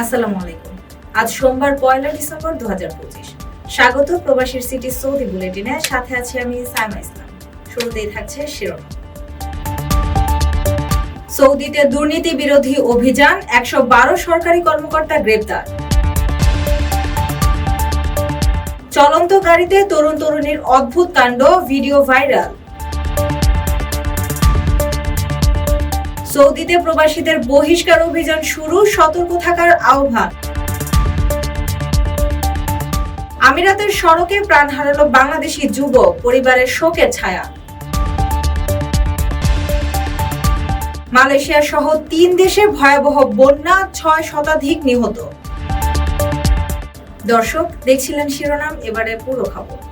আসসালামু আলাইকুম। আজ সোমবার পয়লা ডিসেম্বর দু স্বাগত প্রবাসীর সিটি সৌদি বুলেটিনে, সাথে আছি আমি ইসলাম। শুরুতেই থাকছে শিরোনাম। সৌদিতে দুর্নীতি বিরোধী অভিযান, একশো বারো সরকারি কর্মকর্তা গ্রেপ্তার। চলন্ত গাড়িতে তরুণ তরুণীর অদ্ভুত কাণ্ড, ভিডিও ভাইরাল। সৌদিতে প্রবাসীদের বহিষ্কার অভিযান শুরু, সতর্ক থাকার আহ্বান। আমিরাতের সড়কে প্রাণ হারালো বাংলাদেশি যুবক, পরিবারের শোকের ছায়া। মালয়েশিয়া সহ তিন দেশে ভয়াবহ বন্যা, ছয় শতাধিক নিহত। দর্শক, দেখছিলেন শিরোনাম এবারে পুরো খবর।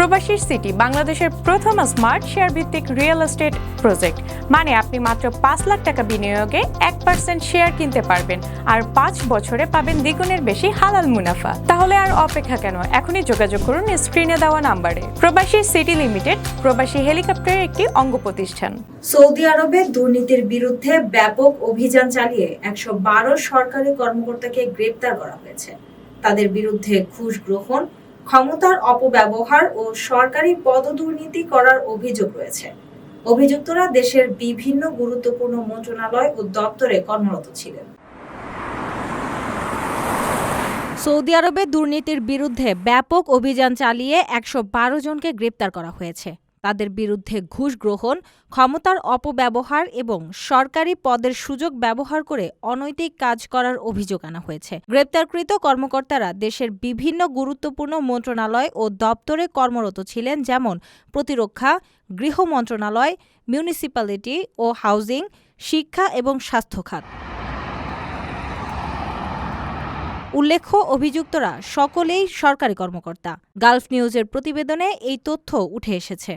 প্রবাসীর সিটি বাংলাদেশের প্রথম স্মার্ট শেয়ার ভিত্তিক রিয়েল এস্টেট প্রজেক্ট। মানে আপনি মাত্র পাঁচ লাখ টাকা বিনিয়োগে এক পার্সেন্ট শেয়ার কিনতে পারবেন আর পাঁচ বছরে পাবেন দ্বিগুণের বেশি হালাল মুনাফা। তাহলে আর অপেক্ষা কেন? এখনই যোগাযোগ করুন স্ক্রিনে দেওয়া নাম্বারে। প্রবাসী সিটি লিমিটেড, প্রবাসী হেলিকপ্টারের একটি অঙ্গ প্রতিষ্ঠান। সৌদি আরবে দুর্নীতির বিরুদ্ধে ব্যাপক অভিযান চালিয়ে একশো বারো সরকারি কর্মকর্তাকে গ্রেপ্তার করা হয়েছে। তাদের বিরুদ্ধে ঘুষ গ্রহণ ক্ষমতার অপব্যবহার ও সরকারি পদ দুর্নীতি করার অভিযোগ রয়েছে। অভিযুক্তরা দেশের বিভিন্ন গুরুত্বপূর্ণ মন্ত্রণালয় ও দপ্তরে কর্মরত ছিলেন। সৌদি আরবে দুর্নীতির বিরুদ্ধে ব্যাপক অভিযান চালিয়ে একশো বারো জনকে গ্রেপ্তার করা হয়েছে। তাদের বিরুদ্ধে ঘুষ গ্রহণ, ক্ষমতার অপব্যবহার এবং সরকারি পদের সুযোগ ব্যবহার করে অনৈতিক কাজ করার অভিযোগ আনা হয়েছে। গ্রেপ্তারকৃত কর্মকর্তারা দেশের বিভিন্ন গুরুত্বপূর্ণ মন্ত্রণালয় ও দপ্তরে কর্মরত ছিলেন, যেমন প্রতিরক্ষা, গৃহ মন্ত্রণালয়, মিউনিসিপ্যালিটি ও হাউজিং, শিক্ষা এবং স্বাস্থ্য খাত। উল্লেখ্য, অভিযুক্তরা সকলেই সরকারি কর্মকর্তা। গালফ নিউজের প্রতিবেদনে এই তথ্য উঠে এসেছে।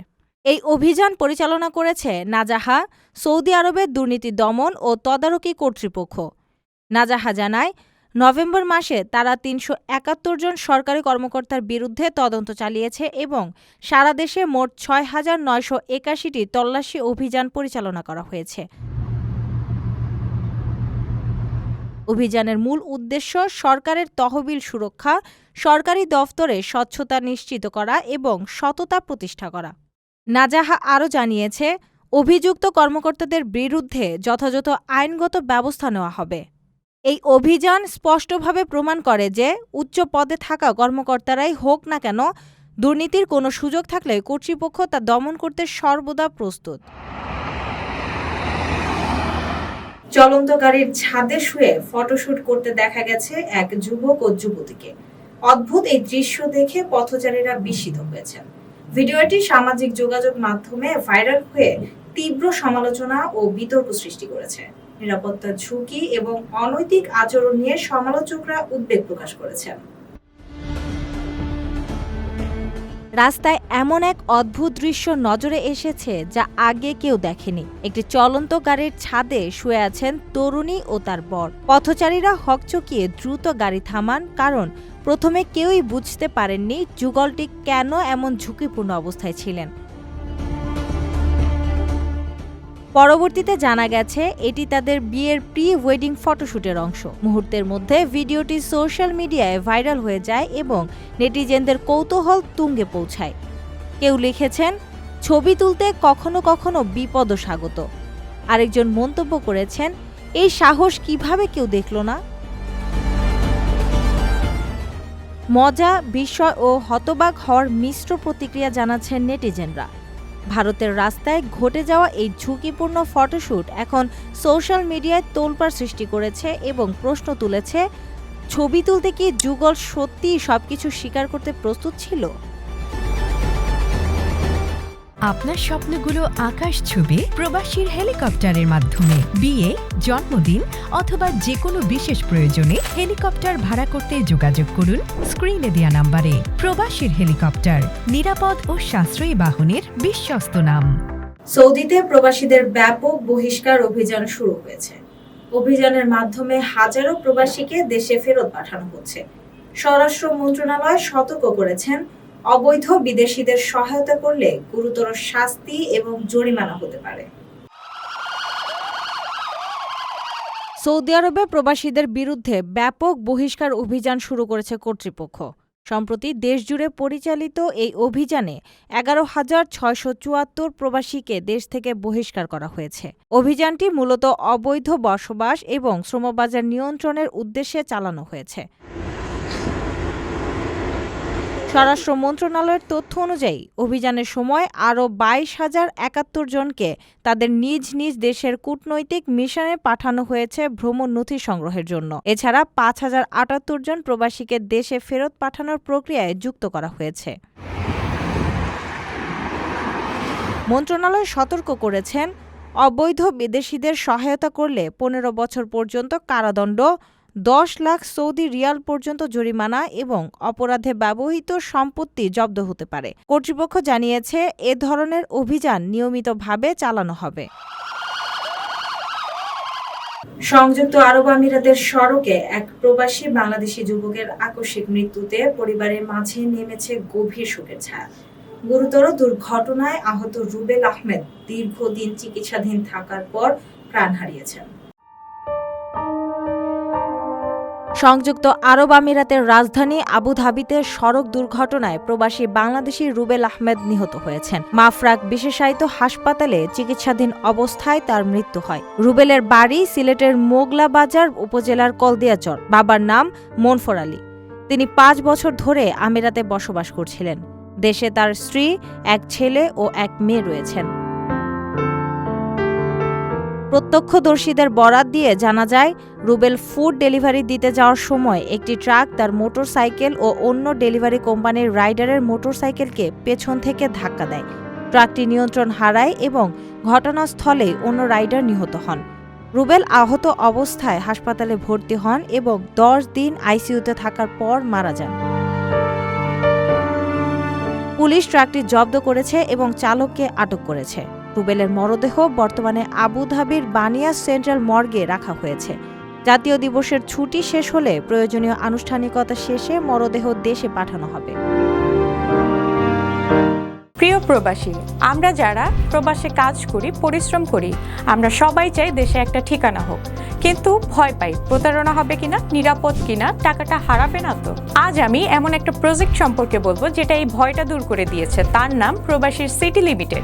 এই অভিযান পরিচালনা করেছে নাজাহা, সৌদি আরবের দুর্নীতি দমন ও তদারকি কর্তৃপক্ষ। নাজাহা জানায়, নভেম্বর মাসে তারা তিনশো একাত্তর জন সরকারি কর্মকর্তার বিরুদ্ধে তদন্ত চালিয়েছে এবং সারা দেশে মোট ছয় হাজার নয়শো একাশিটি তল্লাশি অভিযান পরিচালনা করা হয়েছে। অভিযানের মূল উদ্দেশ্য সরকারের তহবিল সুরক্ষা, সরকারি দফতরে স্বচ্ছতা নিশ্চিত করা এবং সততা প্রতিষ্ঠা করা। নাজাহা আরও জানিয়েছে, অভিযুক্ত কর্মকর্তাদের বিরুদ্ধে যথাযথ আইনগত ব্যবস্থা নেওয়া হবে। এই অভিযান স্পষ্টভাবে প্রমাণ করে যে উচ্চ পদে থাকা কর্মকর্তারাই হোক না কেন, দুর্নীতির কোনো সুযোগ থাকলে কর্তৃপক্ষ তা দমন করতে সর্বদা প্রস্তুত। চলন্ত গাড়ির ছাদে শুয়ে ফটোশুট করতে দেখা গেছে এক যুবক ও যুবতীকে। অদ্ভুত এই দৃশ্য দেখে পথচারীরা বিস্মিত হয়েছেন। ভিডিওটি সামাজিক যোগাযোগ মাধ্যমে ভাইরাল হয়ে তীব্র সমালোচনা ও বিতর্ক সৃষ্টি করেছে। নিরাপত্তা ঝুঁকি এবং অনৈতিক আচরণ নিয়ে সমালোচকরা উদ্বেগ প্রকাশ করেছেন। রাস্তায় এমন এক অদ্ভুত দৃশ্য নজরে এসেছে যা আগে কেউ দেখেনি। একটি চলন্ত গাড়ির ছাদে শুয়ে আছেন তরুণী ও তার বর। পথচারীরা হকচকিয়ে দ্রুত গাড়ি থামান কারণ প্রথমে কেউই বুঝতে পারেননি যুগলটি কেন এমন ঝুঁকিপূর্ণ অবস্থায় ছিলেন। পরবর্তীতে জানা গেছে, এটি তাদের বিয়ের প্রি ওয়েডিং ফটোশুটের অংশ। মুহূর্তের মধ্যে ভিডিওটি সোশ্যাল মিডিয়ায় ভাইরাল হয়ে যায় এবং নেটিজেনদের কৌতূহল তুঙ্গে পৌঁছায়। কেউ লিখেছেন, ছবি তুলতে কখনো কখনো বিপদ স্বাগত। আরেকজন মন্তব্য করেছেন, এই সাহস কীভাবে কেউ দেখল না? মজা, বিস্ময় ও হতবাক হওয়ার মিশ্র প্রতিক্রিয়া জানাচ্ছেন নেটিজেনরা। ভারতের রাস্তায় ঘটে যাওয়া এই ঝুঁকিপূর্ণ ফটোশ্যুট এখন সোশ্যাল মিডিয়ায় তোলপাড় সৃষ্টি করেছে এবং প্রশ্ন তুলেছে, ছবি তুলতে কি যুগল সত্যিই সবকিছু স্বীকার করতে প্রস্তুত ছিল? আপনার স্বপ্নগুলো আকাশ ছুবে প্রবাসীর হেলিকপ্টারের মাধ্যমে। বিয়ে, জন্মদিন অথবা যে কোনো বিশেষ প্রয়োজনে হেলিকপ্টার ভাড়া করতে যোগাযোগ করুন স্ক্রিনে দেওয়া নাম্বারে। প্রবাসীর হেলিকপ্টার, নিরাপদ ও সাশ্রয়ী বাহনের বিশ্বস্ত নাম। সৌদিতে প্রবাসীদের ব্যাপক বহিষ্কার অভিযান শুরু হয়েছে। অভিযানের মাধ্যমে হাজারো প্রবাসীকে দেশে ফেরত পাঠানো হচ্ছে। স্বরাষ্ট্র মন্ত্রণালয় সতর্ক করেছেন অবৈধ বিদেশিদের সহায়তা করলে গুরুতর শাস্তি এবং জরিমানা হতে পারে। সৌদি আরবে প্রবাসীদের বিরুদ্ধে ব্যাপক বহিষ্কার অভিযান শুরু করেছে কর্তৃপক্ষ। সম্প্রতি দেশজুড়ে পরিচালিত এই অভিযানে এগারো হাজার ছয়শো চুয়াত্তর প্রবাসীকে দেশ থেকে বহিষ্কার করা হয়েছে। অভিযানটি মূলত অবৈধ বসবাস এবং শ্রমবাজার নিয়ন্ত্রণের উদ্দেশ্যে চালানো হয়েছে। স্বরাষ্ট্র মন্ত্রণালয়ের তথ্য অনুযায়ী, অভিযানের সময় আরও বাইশ হাজার একাত্তর জনকে তাদের নিজ নিজ দেশের কূটনৈতিক মিশনে পাঠানো হয়েছে ভ্রমণ নথি সংগ্রহের জন্য। এছাড়া পাঁচ হাজার আটাত্তর জন প্রবাসীকে দেশে ফেরত পাঠানোর প্রক্রিয়ায় যুক্ত করা হয়েছে। মন্ত্রণালয় সতর্ক করেছেন, অবৈধ বিদেশিদের সহায়তা করলে পনেরো বছর পর্যন্ত কারাদণ্ড দশ লাখ সৌদি রিয়াল পর্যন্ত জরিমানা এবং অপরাধে ব্যবহৃত সম্পত্তি জব্দ হতে পারে। কর্তৃপক্ষ জানিয়েছে, এ ধরনের অভিযান নিয়মিতভাবে চালানো হবে। সংযুক্ত আরব আমিরাতের সড়কে এক প্রবাসী বাংলাদেশি যুবকের আকস্মিক মৃত্যুতে পরিবারের মাঝে নেমেছে গভীর শোকের ছায়া। গুরুতর দুর্ঘটনায় আহত রুবেল আহমেদ দীর্ঘদিন চিকিৎসাধীন থাকার পর প্রাণ হারিয়েছেন। সংযুক্ত আরব আমিরাতের রাজধানী আবুধাবিতে সড়ক দুর্ঘটনায় প্রবাসী বাংলাদেশি রুবেল আহমেদ নিহত হয়েছেন। মাফরাক বিশেষায়িত হাসপাতালে চিকিৎসাধীন অবস্থায় তার মৃত্যু হয়। রুবেলের বাড়ি সিলেটের মোগলা বাজার উপজেলার কলদিয়াচর। বাবার নাম মনফর আলী। তিনি পাঁচ বছর ধরে আমিরাতে বসবাস করছিলেন। দেশে তার স্ত্রী, এক ছেলে ও এক মেয়ে রয়েছেন। প্রত্যক্ষদর্শীদের বরাত দিয়ে জানা যায়, রুবেল ফুড ডেলিভারি দিতে যাওয়ার সময় একটি ট্রাক তার মোটরসাইকেল ও অন্য ডেলিভারি কোম্পানির রাইডারের মোটরসাইকেলকে পেছন থেকে ধাক্কা দেয়। ট্রাকটি নিয়ন্ত্রণ হারায় এবং ঘটনাস্থলে অন্য রাইডার নিহত হন। রুবেল আহত অবস্থায় হাসপাতালে ভর্তি হন এবং দশ দিন আইসিইউতে থাকার পর মারা যান। পুলিশ ট্রাকটি জব্দ করেছে এবং চালককে আটক করেছে। রুবেলের মরদেহ বর্তমানে আবুধাবির বানিয়া সেন্ট্রাল মর্গে রাখা হয়েছে। জাতীয় দিবসের ছুটি শেষ হলে প্রয়োজনীয় আনুষ্ঠানিকতা শেষে মরদেহ দেশে পাঠানো হবে। প্রিয় প্রবাসী, আমরা যারা প্রবাসে কাজ করি, পরিশ্রম করি, আমরা সবাই চাই দেশে একটা ঠিকানা হোক। কিন্তু ভয় পাই, প্রতারণা হবে কিনা, নিরাপদ কিনা, টাকাটা হারাবে না তো? আজ আমি এমন একটা প্রজেক্ট সম্পর্কে বলব, যেটা এই ভয়টা দূর করে দিয়েছে। তার নাম প্রবাসীর সিটি লিমিটেড।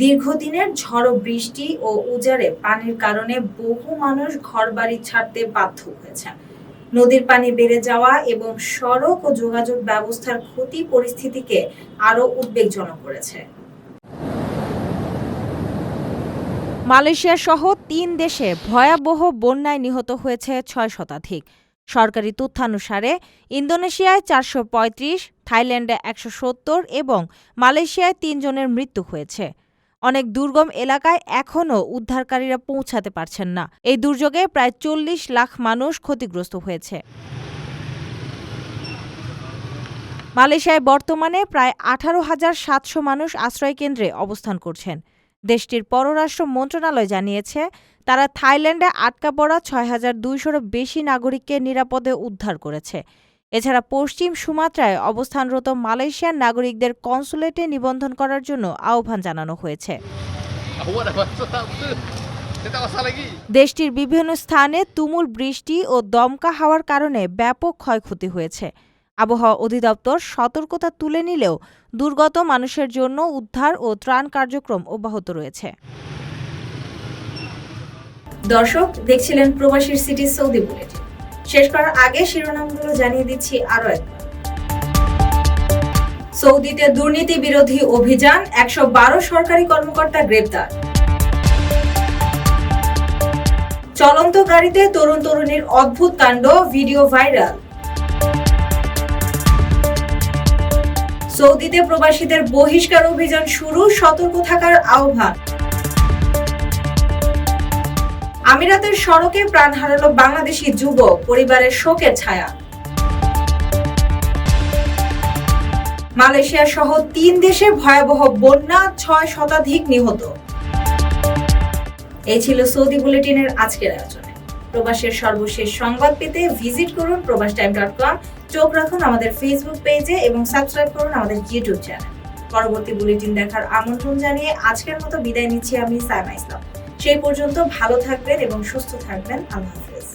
দীর্ঘদিনের ঝড়ো বৃষ্টি ও উজাড়ে পানির কারণে বহু মানুষ ঘরবাড়ি ছাড়তে বাধ্য হয়েছেন নদীর পানি বেড়ে যাওয়া এবং সড়ক ও যোগাযোগ ব্যবস্থার ক্ষতি পরিস্থিতিকে আরও উদ্বেগজনক করেছে। মালয়েশিয়া সহ তিন দেশে ভয়াবহ বন্যায় নিহত হয়েছে ছয় শতাধিক। সরকারি তথ্যানুসারে ইন্দোনেশিয়ায় চারশো পঁয়ত্রিশ, থাইল্যান্ডে একশো সত্তর এবং মালয়েশিয়ায় তিনজনের মৃত্যু হয়েছে। অনেক দুর্গম এলাকায় এখনও উদ্ধারকারীরা পৌঁছাতে পারছেন না। এই দুর্যোগে প্রায় চল্লিশ লাখ মানুষ ক্ষতিগ্রস্ত হয়েছে। মালয়েশিয়ায় বর্তমানে প্রায় আঠারো হাজার সাতশো মানুষ আশ্রয়কেন্দ্রে অবস্থান করছেন। দেশটির পররাষ্ট্র মন্ত্রণালয় জানিয়েছে, তারা থাইল্যান্ডে আটকা পড়া ছয় হাজার দুইশোরও বেশি নাগরিককে নিরাপদে উদ্ধার করেছে। এছাড়া পশ্চিম সুমাত্রায় অবস্থানরত মালয়েশিয়ার নাগরিকদের কনসুলেটে নিবন্ধন করার জন্য আহ্বান জানানো হয়েছে. দেশটির বিভিন্ন স্থানে তুমুল বৃষ্টি ও দমকা হাওয়ার কারণে ব্যাপক ক্ষয়ক্ষতি হয়েছে। আবহাওয়া অধিদপ্তর সতর্কতা তুলে নিলেও দুর্গত মানুষের জন্য উদ্ধার ও ত্রাণ কার্যক্রম অব্যাহত রয়েছে। দর্শক, দেখছিলেন প্রবাসীর সিটি সৌদি বুলেটিন শেষ করার আগে শিরোনামগুলো জানিয়ে দিচ্ছি আরও একবার সৌদিতে দুর্নীতি বিরোধী অভিযান, একশো বারো সরকারি কর্মকর্তা গ্রেপ্তার। চলন্ত গাড়িতে তরুণ তরুণীর অদ্ভুত কাণ্ড, ভিডিও ভাইরাল। সৌদিতে প্রবাসীদের বহিষ্কার অভিযান শুরু, সতর্ক থাকার আহ্বান। আমিরাতের সড়কে প্রাণ হারালো বাংলাদেশি যুবক, পরিবারের শোকের ছায়া। মালয়েশিয়া সহ তিন দেশে ভয়াবহ বন্যা ছয় শতাধিক নিহত। এই ছিল সৌদি বুলেটিনের আজকের আয়োজনে। প্রবাসের সর্বশেষ সংবাদ পেতে ভিজিট করুন প্রবাস টাইম ডট কম। চোখ রাখুন আমাদের ফেসবুক পেজে এবং সাবস্ক্রাইব করুন আমাদের ইউটিউব চ্যানেল। পরবর্তী বুলেটিন দেখার আমন্ত্রণ জানিয়ে আজকের মতো বিদায় নিচ্ছি আমি সাইমা ইসলাম। সেই পর্যন্ত ভালো থাকবেন এবং সুস্থ থাকবেন। আল্লাহ হাফেজ।